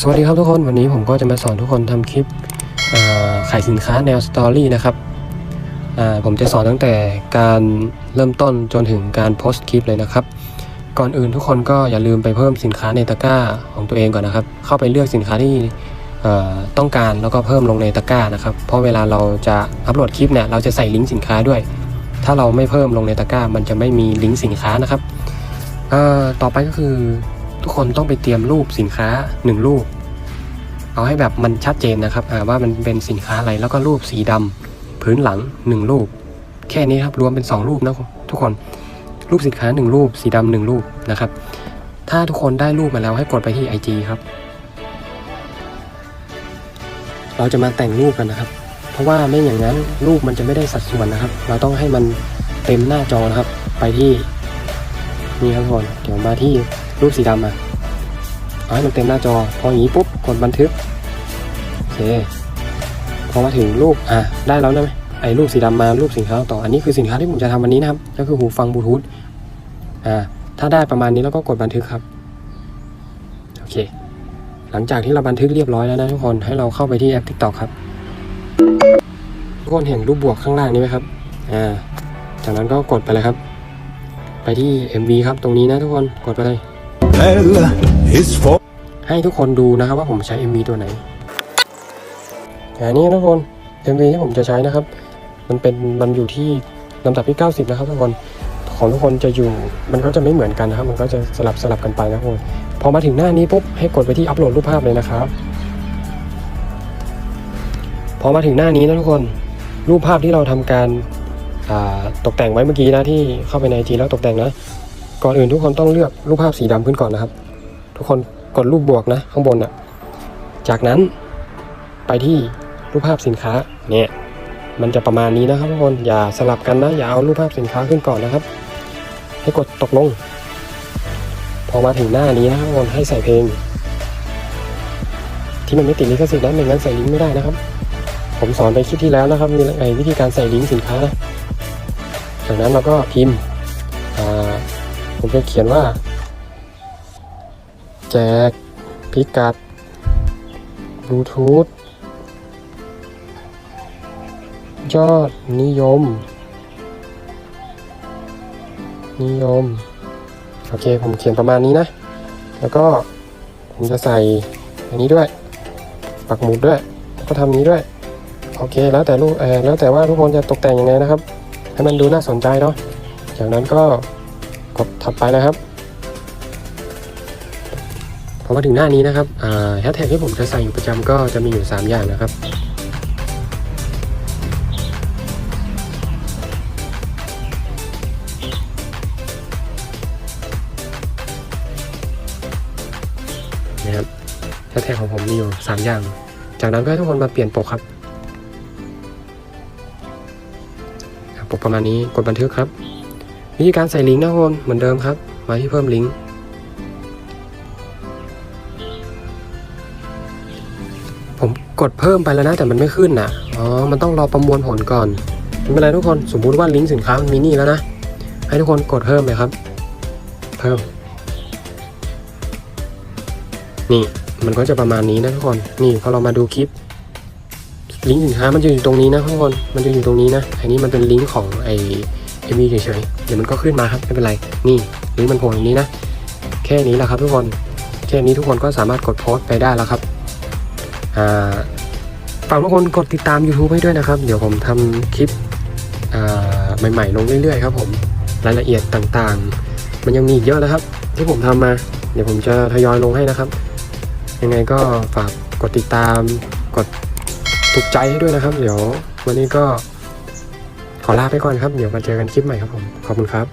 สวัสดีครับทุกคนวันนี้ผมก็จะมาสอนทุกคนทำคลิปขายสินค้าแนวสตอรี่นะครับผมจะสอนตั้งแต่การเริ่มต้นจนถึงการโพสต์คลิปเลยนะครับ ก่อนอื่นทุกคนก็อย่าลืมไปเพิ่มสินค้าในตะกร้าของตัวเองก่อนนะครับ เข้าไปเลือกสินค้าที่ต้องการแล้วก็เพิ่มลงในตะกร้านะครับ เพราะเวลาเราจะอัปโหลดคลิปเนี่ยเราจะใส่ลิงก์สินค้าด้วย ถ้าเราไม่เพิ่มลงในตะกร้า มันจะไม่มีลิงก์สินค้านะครับต่อไปก็คือ ทุกคนต้องไปเตรียมรูปสินค้าหนึ่งรูป เอาให้แบบมันชัดเจนนะครับว่ามันเป็นสินค้าอะไรแล้วก็รูปสีดำพื้นหลังหนึ่งรูป แค่นี้ครับรวมเป็น 2 รูปนะทุกคนรูปสินค้า 1 รูป สีดำหนึ่งรูปนะครับ ถ้าทุกคนได้รูปมาแล้วให้กดไปที่ IG ครับ เราจะมาแต่งรูปกันนะครับ เพราะว่าไม่อย่างนั้นรูปมันจะไม่ได้สัดส่วนนะครับ เราต้องให้มันเต็มหน้าจอนะครับ ไปที่นี่ครับทุกคนเดี๋ยวมาที่ รูปสีดำมาเอาให้มันเต็มหน้าจอ พออย่างนี้ปุ๊บกดบันทึกโอเคพอมาถึงรูปอะได้แล้วนะไหมไอ้รูปสีดำมารูปสินค้าต่ออันนี้คือสินค้าที่ผมจะทำวันนี้นะครับ ก็คือหูฟังบลูทูธอ่าถ้าได้ประมาณนี้แล้วก็กดบันทึกครับโอเค หลังจากที่เราบันทึกเรียบร้อยแล้วนะทุกคนให้เราเข้าไปที่แอป TikTok ครับทุกคนเห็นรูปบวกข้างล่างนี้ไหมครับอ่าจากนั้นก็กดไปเลยครับ ไปที่ MV ครับตรงนี้นะทุกคนกดไปเลย L is for ให้ทุกคนดูนะครับว่าผมใช้ MV ตัวไหนอันนี้ทุกคน MV ที่ผมจะใช้นะครับ มันเป็นมันอยู่ที่ลำดับที่ 90 นะครับทุกคนของทุกคนจะอยู่มันก็จะไม่เหมือนกันนะครับ มันก็จะสลับสลับกันไปนะทุกคนพอมาถึงหน้านี้ปุ๊บให้กดไปที่อัปโหลดรูปภาพเลยนะครับ พอมาถึงหน้านี้นะทุกคนรูปภาพที่เราทำการาตกแต่งไว้เมื่อกี้นะที่เข้าไปในจีแล้วตกแต่งนะ ก่อนอื่นทุกคนต้องเลือกรูปภาพสีดำขึ้นก่อนนะครับ ทุกคนกดรูปบวกนะ ข้างบนอะ จากนั้นไปที่รูปภาพสินค้าเนี่ยมันจะประมาณนี้นะครับทุกคนอย่าสลับกันนะอย่าเอารูปภาพสินค้าขึ้นก่อนนะครับ ให้กดตกลง พอมาถึงหน้านี้นะทุกคนให้ใส่เพลง ที่มันไม่ติดลิขสิทธิ์นะไม่งั้นใส่ลิงก์ไม่ได้นะครับ ผมสอนไปคลิปที่แล้วนะครับมีไอวิธีการใส่ลิงก์สินค้านะจากนั้นเราก็พิมพ์อ่า ผมจะเขียนว่า แจกพิกัดบลูทูธยอดนิยม นิยม โอเค ผมเขียนประมาณนี้นะ แล้วก็ผมจะใส่อันนี้ด้วย ปักหมุดด้วย แล้วก็ทำนี้ด้วย โอเค แล้วแต่ลูกเออแล้วแต่ว่าทุกคนจะตกแต่งยังไงนะครับ ให้มันดูน่าสนใจเนาะ จากนั้นก็ กดถัดไปนะครับพอมาถึงหน้านี้นะครับแฮชแท็กที่ผมจะใส่อยู่ประจำก็จะมีอยู่ 3 อย่างนะครับ นะครับแฮชแท็กของผมมีอยู่ 3 อย่าง จากนั้นก็ให้ทุกคนมาเปลี่ยนปกครับปกประมาณนี้กดบันทึกครับ วิธีการใส่ลิงก์นะทุกคนเหมือนเดิมครับ มาที่เพิ่มลิงก์ผมกดเพิ่มไปแล้วนะ แต่มันไม่ขึ้นน่ะอ๋อ มันต้องรอประมวลผลก่อนไม่เป็นไรทุกคนสมมุติว่าลิงก์สินค้ามันมีนี่แล้วนะให้ทุกคนกดเพิ่มเลยครับ เพิ่ม นี่มันก็จะประมาณนี้นะทุกคนนี่พอเรามาดูคลิป ลิงก์สินค้ามันจะอยู่ตรงนี้นะทุกคนมันจะอยู่ตรงนี้นะอันนี้มันเป็นลิงก์ของไอ เอวีเฉยๆเดี๋ยวมันก็ขึ้นมาครับไม่เป็นไร นี่ลิงก์มันโผล่ตรงนี้นะ แค่นี้แหละครับทุกคน แค่นี้ทุกคนก็สามารถกดโพสต์ไปได้แล้วครับอ่าฝากทุกคนกดติดตาม YouTube ให้ด้วยนะครับ เดี๋ยวผมทำคลิปใหม่ๆ ลงเรื่อยๆครับผมรายละเอียดต่างๆ มันยังมีอีกเยอะนะครับ ที่ผมทำมา เดี๋ยวผมจะทยอยลงให้นะครับ ยังไงก็ฝากกดติดตามกดถูกใจให้ด้วยนะครับ เดี๋ยววันนี้ก็ ขอลาไปก่อนครับ เดี๋ยวมาเจอกันคลิปใหม่ครับผม ขอบคุณครับ